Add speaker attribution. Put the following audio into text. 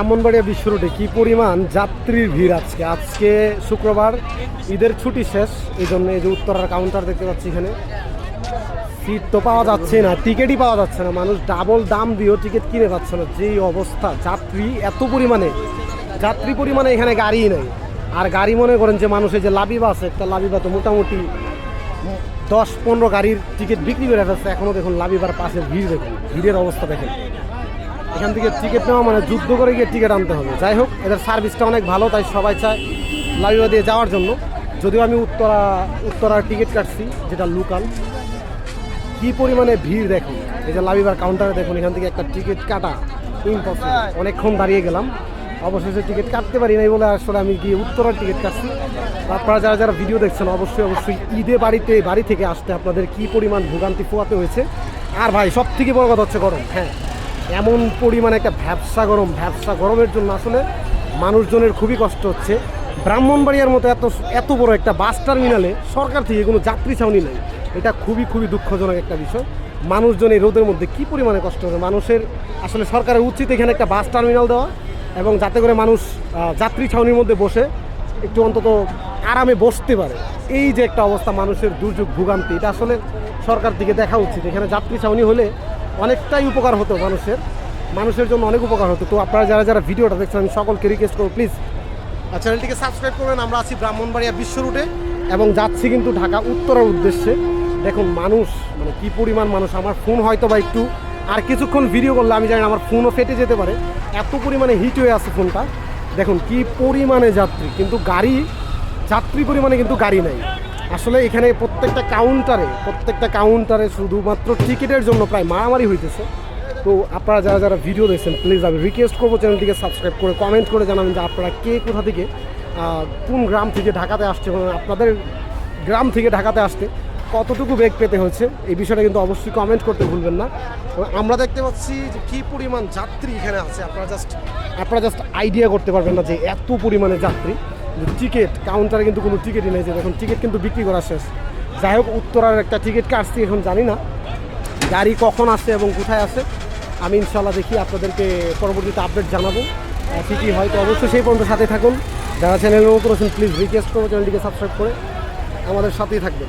Speaker 1: ব্রাহ্মণবাড়িয়া বিশ্ব রোডে কি পরিমাণ যাত্রীর ভিড় আজকে? আজকে শুক্রবার, ঈদের ছুটি শেষ এই জন্য এই যে উত্তরার কাউন্টার দেখতে পাচ্ছি এখানে। সিট তো পাওয়া যাচ্ছে না টিকিটই পাওয়া যাচ্ছে না। মানুষ ডাবল দাম দিয়েও টিকিট কিনে পাচ্ছে না। যেই অবস্থা, যাত্রী এত পরিমাণে, যাত্রী পরিমাণে এখানে গাড়ি নেই। আর গাড়ি মনে করেন যে মানুষের যে লাবিবা আছে, একটা লাবিবা তো মোটামুটি দশ পনেরো গাড়ির টিকিট বিক্রি করে ফেলছে। এখনও দেখুন লাবিবার পাশে ভিড় দেখুন। ভিড়ের অবস্থা দেখেন। এখান থেকে টিকিট নেওয়া মানে যুদ্ধ করে গিয়ে টিকিট আনতে হবে। যাই হোক, এদের সার্ভিসটা অনেক ভালো, তাই সবাই চায় লাবিবা দিয়ে যাওয়ার জন্য। যদিও আমি উত্তরা উত্তরার টিকিট কাটছি, যেটা লোকাল কী পরিমাণে ভিড় দেখুন, এই যে লাবিবার কাউন্টারে দেখুন, এখান থেকে একটা টিকিট কাটা ইম্পসিবল অনেকক্ষণ দাঁড়িয়ে গেলাম। অবশেষে টিকিট কাটতে পারি নাই বলে আসলে আমি গিয়ে উত্তরার টিকিট কাটছি। আপনারা যারা যারা ভিডিও দেখছেন, অবশ্যই অবশ্যই ঈদে বাড়িতে, বাড়ি থেকে আসতে আপনাদের কি পরিমাণ ভোগান্তি পোয়াতে হয়েছে। আর ভাই সব থেকে বড় কথা হচ্ছে গরম হ্যাঁ। এমন পরিমাণে একটা ভ্যাবসা গরম, ভ্যাবসা গরমের জন্য আসলে মানুষজনের খুবই কষ্ট হচ্ছে। ব্রাহ্মণবাড়িয়ার মতো এত এত বড় একটা বাস টার্মিনালে সরকার থেকে কোনো যাত্রী ছাউনি নেই। এটা খুবই খুবই দুঃখজনক একটা বিষয়। মানুষজন এই রোদের মধ্যে কী পরিমাণে কষ্ট হবে মানুষের আসলে সরকারের উচিত এখানে একটা বাস টার্মিনাল দেওয়া এবং যাতে করে মানুষ যাত্রী ছাউনির মধ্যে বসে একটু অন্তত আরামে বসতে পারে। এই যে একটা অবস্থা, মানুষের দুর্যোগ, ভোগান্তি, এটা আসলে সরকার থেকে দেখা উচিত। এখানে যাত্রী ছাউনি হলে অনেকটাই উপকার হতো মানুষের। মানুষের জন্য অনেক উপকার হতো। তো আপনারা যারা যারা ভিডিওটা দেখছেন সকলকে রিকোয়েস্ট করব প্লিজ চ্যানেলটিকে সাবস্ক্রাইব করবেন। আমরা আছি ব্রাহ্মণবাড়িয়া বিশ্ব রুটে এবং যাচ্ছি কিন্তু ঢাকা উত্তরার উদ্দেশ্যে। দেখুন, মানুষ মানে কী পরিমাণ মানুষ। আমার ফোন হয়তো বা একটু, আর কিছুক্ষণ ভিডিও করলে আমি জানি আমার ফোনও ফেটে যেতে পারে। এত পরিমাণে হিট হয়ে আছে ফোনটা দেখুন, কি পরিমাণে যাত্রী। কিন্তু গাড়ি, যাত্রী পরিমাণে কিন্তু গাড়ি নেই। আসলে এখানে প্রত্যেকটা কাউন্টারে প্রত্যেকটা কাউন্টারে শুধুমাত্র টিকিটের জন্য প্রায় মারামারি হইতেছে। তো আপনারা যারা যারা ভিডিও দেখছেন প্লিজ আমি রিকোয়েস্ট করব চ্যানেলটিকে সাবস্ক্রাইব করে কমেন্ট করে জানাবেন যে আপনারা কে, কোথা থেকে কোন গ্রাম থেকে ঢাকাতে আসছে আপনাদের গ্রাম থেকে ঢাকাতে আসতে কতটুকু বেগ পেতে হচ্ছে এই বিষয়টা কিন্তু অবশ্যই কমেন্ট করতে ভুলবেন না। আমরা দেখতে পাচ্ছি যে কী পরিমাণ যাত্রী এখানে আছে, আপনারা জাস্ট আপনারা জাস্ট আইডিয়া করতে পারবেন না যে এত পরিমাণে যাত্রী। টিকিট কাউন্টারে কিন্তু কোনো টিকিটই নেই এখন টিকিট কিন্তু বিক্রি করা শেষ। যাই হোক, উত্তরার একটা টিকিট কাটছি এখন জানি না। গাড়ি কখন আসে এবং কোথায় আসে, আমি ইনশাল্লাহ দেখি, আপনাদেরকে পরবর্তীতে আপডেট জানাব। কী কী হয় তো অবশ্যই সেই পর্যন্ত সাথে থাকুন। যারা চ্যানেলের মতো আছেন প্লিজ রিকোয়েস্ট করব চ্যানেলটিকে সাবস্ক্রাইব করে আমাদের সাথেই থাকবেন।